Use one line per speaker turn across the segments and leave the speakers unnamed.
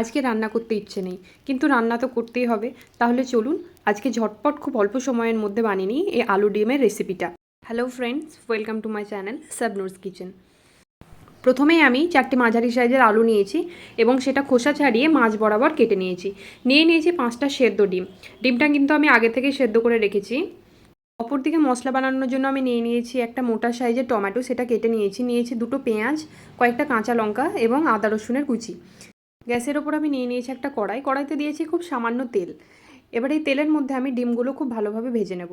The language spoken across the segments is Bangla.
আজকে রান্না করতে ইচ্ছে নেই। কিন্তু রান্না তো করতেই হবে। তাহলে চলুন আজকে ঝটপট খুব অল্প সময়ের মধ্যে বানিয়ে নিই এই আলু ডিমের রেসিপিটা। Hello friends welcome to my channel Sabnur's kitchen প্রথমেই আমি চারটে মাঝারি সাইজের আলু নিয়েছি এবং সেটা খোসা ছাড়িয়ে মাছ বরাবর কেটে নিয়েছি। নিয়ে নিয়েছি পাঁচটা সেদ্ধ ডিম। ডিমটা কিন্তু আমি আগে থেকে সেদ্ধ করে রেখেছি। অপরদিকে মশলা বানানোর জন্য আমি নিয়ে নিয়েছি একটা মোটা সাইজের টমেটো, সেটা কেটে নিয়েছি। নিয়েছি দুটো পেঁয়াজ, কয়েকটা কাঁচা লঙ্কা এবং আদা রসুনের কুচি। গ্যাসের ওপর আমি নিয়ে নিয়েছি একটা কড়াই। কড়াইতে দিয়েছি খুব সামান্য তেল। এবার এই তেলের মধ্যে আমি ডিমগুলো খুব ভালোভাবে ভেজে নেব।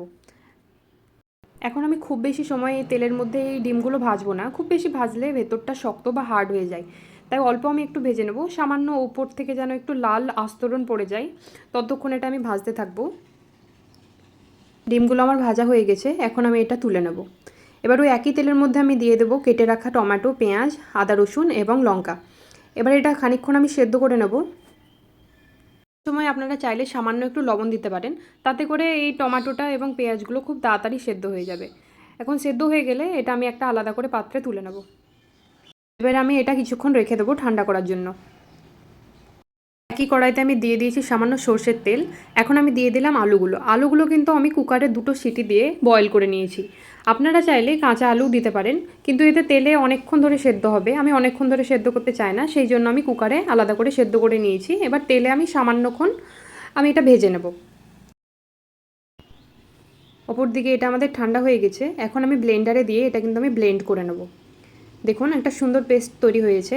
এখন আমি খুব বেশি সময় এই তেলের মধ্যে এই ডিমগুলো ভাজবো না। খুব বেশি ভাজলে ভেতরটা শক্ত বা হার্ড হয়ে যায়। তাই অল্প আমি একটু ভেজে নেব। সামান্য ওপর থেকে যেন একটু লাল আস্তরণ পড়ে যায়, ততক্ষণ এটা আমি ভাজতে থাকব। ডিমগুলো আমার ভাজা হয়ে গেছে। এখন আমি এটা তুলে নেব। এবার ওই একই তেলের মধ্যে আমি দিয়ে দেবো কেটে রাখা টমেটো, পেঁয়াজ, আদা রসুন এবং লঙ্কা। এবার এটা খানিকক্ষণ আমি সেদ্ধ করে নেব। সময় আপনারা চাইলে সামান্য একটু লবণ দিতে পারেন। তাতে করে এই টমাটোটা এবং পেঁয়াজগুলো খুব তাড়াতাড়ি সেদ্ধ হয়ে যাবে। এখন সেদ্ধ হয়ে গেলে এটা আমি একটা আলাদা করে পাত্রে তুলে নেব। এবার আমি এটা কিছুক্ষণ রেখে দেবো ঠান্ডা করার জন্য। একই কড়াইতে আমি দিয়ে দিয়েছি সামান্য সর্ষের তেল। এখন আমি দিয়ে দিলাম আলুগুলো। আলুগুলো কিন্তু আমি কুকারে দুটো সিটি দিয়ে বয়েল করে নিয়েছি। আপনারা চাইলে কাঁচা আলু দিতে পারেন, কিন্তু এতে তেলে অনেকক্ষণ ধরে সেদ্ধ হবে। আমি অনেকক্ষণ ধরে সেদ্ধ করতে চাই না, সেই জন্য আমি কুকারে আলাদা করে সেদ্ধ করে নিয়েছি। এবার তেলে আমি সামান্যক্ষণ আমি এটা ভেজে নেব। ওপর দিকে এটা আমাদের ঠান্ডা হয়ে গেছে। এখন আমি ব্লেন্ডারে দিয়ে এটা কিন্তু আমি ব্লেন্ড করে নেব। দেখুন, একটা সুন্দর পেস্ট তৈরি হয়েছে।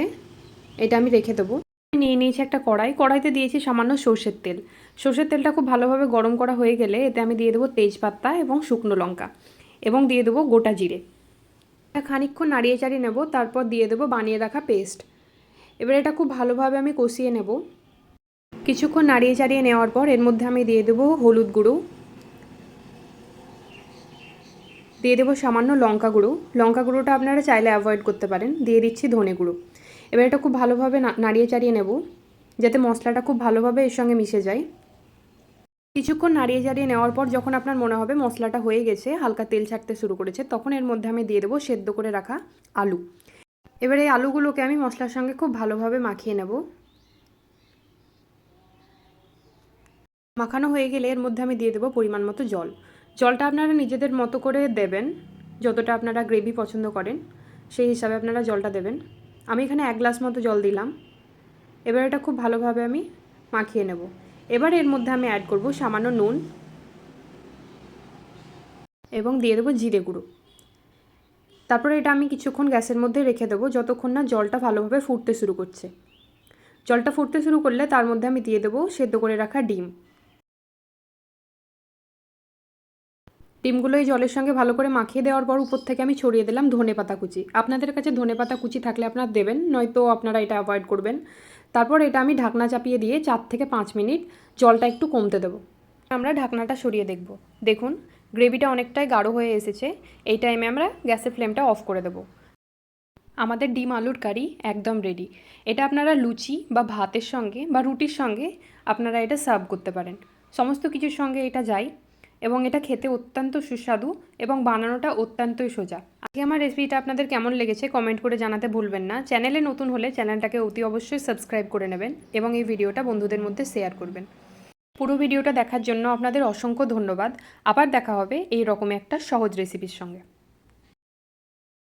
এটা আমি রেখে দেবো। নিয়ে নিয়েছি একটা কড়াই। কড়াইতে দিয়েছি সামান্য সর্ষের তেল। সর্ষের তেলটা খুব ভালোভাবে গরম করা হয়ে গেলে এতে আমি দিয়ে দেবো তেজপাতা এবং শুকনো লঙ্কা এবং দিয়ে দেবো গোটা জিরে। খানিকক্ষণ নাড়িয়ে চাড়িয়ে নেব, তারপর দিয়ে দেবো বানিয়ে রাখা পেস্ট। এবার এটা খুব ভালোভাবে আমি কষিয়ে নেব। কিছুক্ষণ নাড়িয়ে চাড়িয়ে নেওয়ার পর এর মধ্যে আমি দিয়ে দেবো হলুদ গুঁড়ো। দিয়ে দেবো সামান্য লঙ্কা গুঁড়ো। লঙ্কা গুঁড়োটা আপনারা চাইলে অ্যাভয়েড করতে পারেন। দিয়ে দিচ্ছি ধনে গুঁড়ো। এবার এটা খুব ভালোভাবে নাড়িয়ে চাড়িয়ে নেব, যাতে মশলাটা খুব ভালোভাবে এর সঙ্গে মিশে যায়। কিছুক্ষণ নাড়িয়ে চাড়িয়ে নেওয়ার পর যখন আপনার মনে হবে মশলাটা হয়ে গেছে, হালকা তেল ছাড়তে শুরু করেছে, তখন এর মধ্যে আমি দিয়ে দেবো সেদ্ধ করে রাখা আলু। এবার এই আলুগুলোকে আমি মশলার সঙ্গে খুব ভালোভাবে মাখিয়ে নেব। মাখানো হয়ে গেলে এর মধ্যে আমি দিয়ে দেবো পরিমাণ মতো জল। জলটা আপনারা নিজেদের মতো করে দেবেন, যতটা আপনারা গ্রেভি পছন্দ করেন, সেই হিসাবে আপনারা জলটা দেবেন। আমি এখানে এক গ্লাস মতো জল দিলাম। এবার এটা খুব ভালোভাবে আমি মাখিয়ে নেব। এবার এর মধ্যে আমি অ্যাড করব সামান্য নুন এবং দিয়ে দেবো জিরে গুঁড়ো। তারপরে এটা আমি কিছুক্ষণ গ্যাসের মধ্যে রেখে দেবো যতক্ষণ না জলটা ভালোভাবে ফুটতে শুরু করছে। জলটা ফুটতে শুরু করলে তার মধ্যে আমি দিয়ে দেবো সেদ্ধ করে রাখা ডিম। ডিমগুলো এই জলের সঙ্গে ভালো করে মাখিয়ে দেওয়ার পর উপর থেকে আমি ছড়িয়ে দিলাম ধনে পাতা কুচি। আপনাদের কাছে ধনে পাতা কুচি থাকলে আপনারা দেবেন, নয়তো আপনারা এটা অ্যাভয়েড করবেন। তারপর এটা আমি ঢাকনা চাপিয়ে দিয়ে চার থেকে পাঁচ মিনিট জলটা একটু কমতে দেবো। আমরা ঢাকনাটা সরিয়ে দেখব। দেখুন, গ্রেভিটা অনেকটাই গাঢ় হয়ে এসেছে। এই টাইমে আমরা গ্যাসের ফ্লেমটা অফ করে দেবো। আমাদের ডিম আলুর কারি একদম রেডি এটা আপনারা লুচি বা ভাতের সঙ্গে বা রুটির সঙ্গে আপনারা এটা সার্ভ করতে পারেন। সমস্ত কিছুর সঙ্গে এটা যায়। এবং এটা খেতে অত্যন্ত সুস্বাদু এবং বানানোটা অত্যন্তই সোজা। আজকে আমার রেসিপিটা আপনাদের কেমন লেগেছে কমেন্ট করে জানাতে ভুলবেন না। চ্যানেলে নতুন হলে চ্যানেলটাকে অতি অবশ্যই সাবস্ক্রাইব করে নেবেন এবং এই ভিডিওটা বন্ধুদের মধ্যে শেয়ার করবেন। পুরো ভিডিওটা দেখার জন্য আপনাদের অসংখ্য ধন্যবাদ। আবার দেখা হবে এই রকম একটা সহজ রেসিপির সঙ্গে।